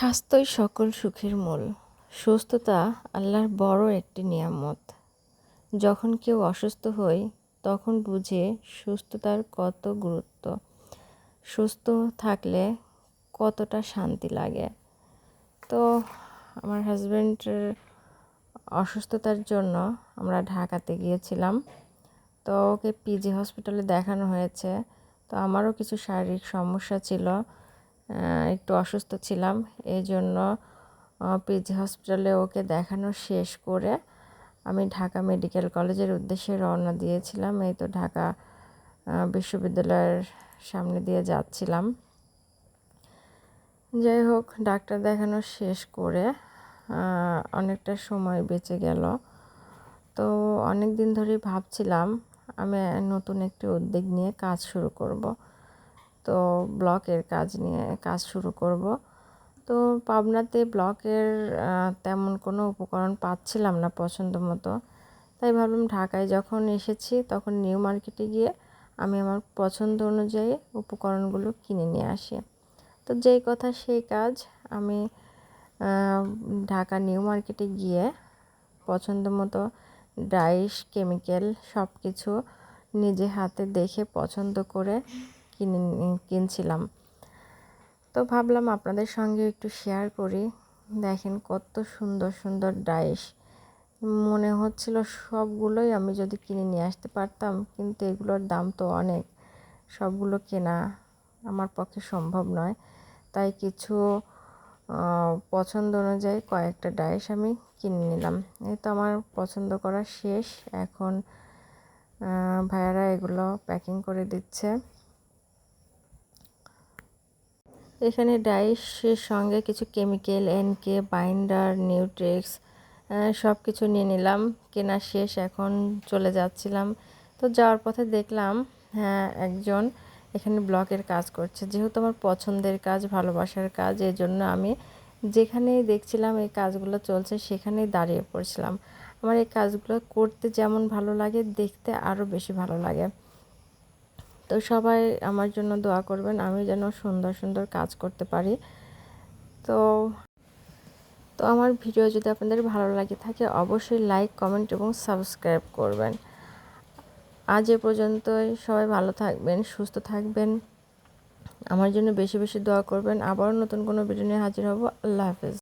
স্বাস্থ্যই সকল সুখের মূল। সুস্থতা আল্লাহর বড় একটি নিয়ামত। যখন কেউ অসুস্থ হই, তখন বুঝে সুস্থতার কত গুরুত্ব। সুস্থ থাকলে কতটা শান্তি লাগে। তো আমার হাজব্যান্ডের অসুস্থতার জন্য আমরা ঢাকাতে গিয়েছিলাম। তো ওকে পিজি হসপিটালে দেখানো হয়েছে। তো আমারও কিছু শারীরিক সমস্যা ছিল। একটু অসুস্থ ছিলাম। এই জন্য পিজি হসপিটালে ওকে দেখানো শেষ করে আমি ঢাকা মেডিকেল কলেজের উদ্দেশ্যে রওনা দিয়েছিলাম। এই তো ঢাকা বিশ্ববিদ্যালয়ের সামনে দিয়ে যাচ্ছিলাম। যাই হোক, ডাক্তার দেখানো শেষ করে অনেকটা সময় বেঁচে গেল। তো অনেক দিন ধরেই ভাবছিলাম, আমি নতুন একটি উদ্যোগ নিয়ে কাজ শুরু করব। তো ব্লকের কাজ নিয়ে কাজ শুরু করব। তো পাবনাতে ব্লকের তেমন কোনো উপকরণ পাচ্ছিলাম না পছন্দ মতো। তাই ভাবলাম ঢাকায় যখন এসেছি তখন নিউ মার্কেটে গিয়ে আমি আমার পছন্দ অনুযায়ী উপকরণগুলো কিনে নিয়ে আসি। তো যেই কথা সেই কাজ আমি ঢাকা নিউ মার্কেটে গিয়ে পছন্দ মতো ডাইস কেমিক্যাল সব কিছু নিজে হাতে দেখে পছন্দ করে কিনে কিনছিলাম। তো ভাবলাম আপনাদের সঙ্গে একটু শেয়ার করি। দেখেন কত সুন্দর সুন্দর ডাইস মনে হচ্ছিল সবগুলোই আমি যদি কিনে নিয়ে আসতে পারতাম, কিন্তু এগুলোর দাম তো অনেক। সবগুলো কেনা আমার পক্ষে সম্ভব নয়। তাই কিছু পছন্দ অনুযায়ী কয়েকটা ডাইস আমি কিনে নিলাম। এই তো আমার পছন্দ করা শেষ। এখন ভাইয়ারা এগুলো প্যাকিং করে দিচ্ছে। এখানে ডাইসের সঙ্গে কিছু কেমিক্যাল এনকে বাইন্ডার নিউট্রিক্স সব কিছু নিয়ে নিলাম। কেনা শেষ, এখন চলে যাচ্ছিলাম। তো যাওয়ার পথে দেখলাম হ্যাঁ একজন এখানে ব্লকের কাজ করছে। যেহেতু আমার পছন্দের কাজ, ভালোবাসার কাজ, এই জন্য আমি যেখানেই দেখছিলাম এই কাজগুলো চলছে, সেখানেই দাঁড়িয়ে পড়ছিলাম। আমার এই কাজগুলো করতে যেমন ভালো লাগে, দেখতে আরও বেশি ভালো লাগে। তো সবাই আমার জন্য দোয়া করবেন, আমি যেন সুন্দর সুন্দর কাজ করতে পারি। তো তো আমার ভিডিও যদি আপনাদের ভালো লাগে থাকে, অবশ্যই লাইক কমেন্ট এবং সাবস্ক্রাইব করবেন। আজ এ পর্যন্তই, সবাই ভালো থাকবেন, সুস্থ থাকবেন। আমার জন্য বেশি বেশি দোয়া করবেন। আবারও নতুন কোনো ভিডিও নিয়ে হাজির হব। আল্লাহ হাফেজ।